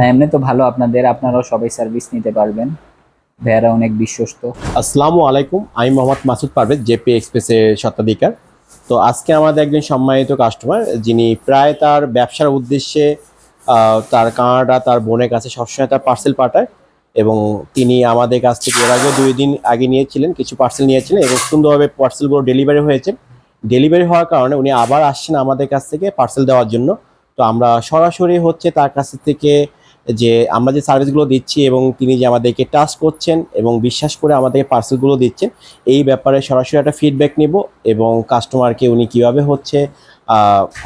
এমনি তো ভালো, আপনাদের, আপনারাও সবাই সার্ভিস নিতে পারবেন। ভাইয়ারা অনেক বিশ্বস্ত। আসসালামু আলাইকুম, আমি মোহাম্মদ মাসুদ পারভেজ, জেপি এক্সপ্রেসের স্বত্বাধিকার। তো আজকে আমাদের একজন সম্মানিত কাস্টমার যিনি প্রায় তার ব্যবসার উদ্দেশ্যে তার কানাডা, তার বোনের কাছে সবসময় তার পার্সেল পাঠায় এবং তিনি আমাদের কাছ থেকে এর আগে দুই দিন আগে নিয়েছিলেন, কিছু পার্সেল নিয়েছিলেন এবং সুন্দরভাবে পার্সেলগুলো ডেলিভারি হয়েছে। ডেলিভারি হওয়ার কারণে উনি আবার আসছেন আমাদের কাছ থেকে পার্সেল দেওয়ার জন্য। তো আমরা সরাসরি হচ্ছে তার কাছ থেকে যে আমরা যে সার্ভিসগুলো দিচ্ছি এবং তিনি যে আমাদেরকে টাস্ক করছেন এবং বিশ্বাস করে আমাদেরকে পার্সেলগুলো দিচ্ছেন এই ব্যাপারে সরাসরি একটা ফিডব্যাক নিব এবং কাস্টমারকে উনি কীভাবে হচ্ছে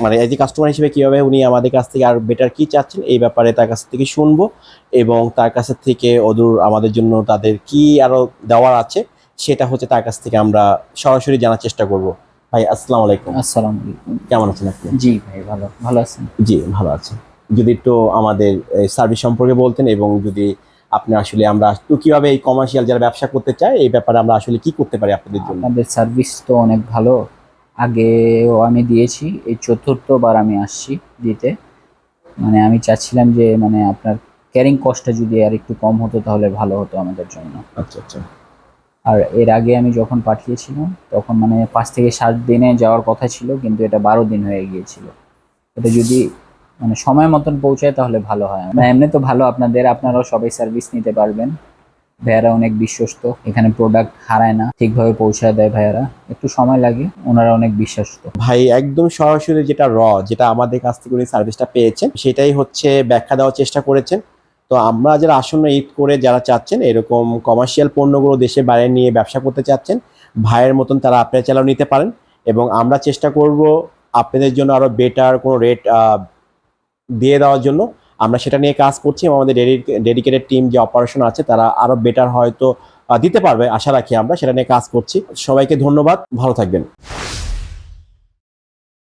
মানে এজ এ কাস্টমার হিসেবে কীভাবে উনি আমাদের কাছ থেকে আর বেটার কি চাচ্ছেন এই ব্যাপারে তার কাছ থেকে শুনব এবং তার কাছ থেকে অদূর আমাদের জন্য তাদের কি আরও দেওয়ার আছে সেটা হচ্ছে তার কাছ থেকে আমরা সরাসরি জানার চেষ্টা করব। ভাই আসসালামু আলাইকুম। আসসালামু আলাইকুম। কেমন আছেন আপনি? জি ভাই ভালো। ভালো আছেন? জি ভালো আছে। যদি একটু আমাদের সার্ভিস সম্পর্কে বলতেন এবং যদি আপনি আসলে আমরা তো কীভাবে এই কমার্শিয়াল যারা ব্যবসা করতে চায় এই ব্যাপারে আমরা আসলে কি করতে পারি আপনাদের জন্য? আপনাদের সার্ভিস তো অনেক ভালো। আগেও আমি দিয়েছি এই চতুর্থবার আমি আসছি দিতে। মানে আমি চাচ্ছিলাম যে মানে আপনার ক্যারিং কস্টটা যদি আর একটু কম হতো তাহলে ভালো হতো আমাদের জন্য। আচ্ছা আচ্ছা। আর এর আগে আমি যখন পাঠিয়েছিলাম তখন মানে পাঁচ থেকে সাত দিনে যাওয়ার কথা ছিল কিন্তু এটা বারো দিন হয়ে গিয়েছিল। এটা যদি মানে সময় মতন পৌঁছায় তাহলে ভালো হয়। না এমনি তো ভালো, আপনাদের, আপনারাও সবাই সার্ভিস নিতে পারবেন। ভাইয়ারা অনেক বিশ্বস্ত, এখানে প্রোডাক্ট হারায় না, ঠিকভাবে পৌঁছায় দেয় ভাইয়ারা। একটু সময় লাগে, ওনারা অনেক বিশ্বস্ত। ভাই, একদম সরাসরি যেটা র, যেটা আমাদের কাছ থেকে উনি সার্ভিসটা পেয়েছেন, সেটাই হচ্ছে ব্যাখ্যা দেওয়ার চেষ্টা করেছেন। তো আমরা যারা আসন্ন ঈদ করে যারা চাচ্ছেন, এরকম কমার্শিয়াল পণ্যগুলো দেশে বাইরে নিয়ে ব্যবসা করতে চাচ্ছেন, ভাইয়ের মতন তারা আপনার চালাও নিতে পারেন। এবং আমরা চেষ্টা করব আপনাদের জন্য আরও বেটার কোনো রেট দিয়ে দেওয়ার জন্য আমরা সেটা নিয়ে কাজ করছি এবং আমাদের ডেডিকেটেড টিম যে অপারেশন আছে তারা আরও বেটার হয়তো দিতে পারবে, আশা রাখি আমরা সেটা নিয়ে কাজ করছি। সবাইকে ধন্যবাদ, ভালো থাকবেন।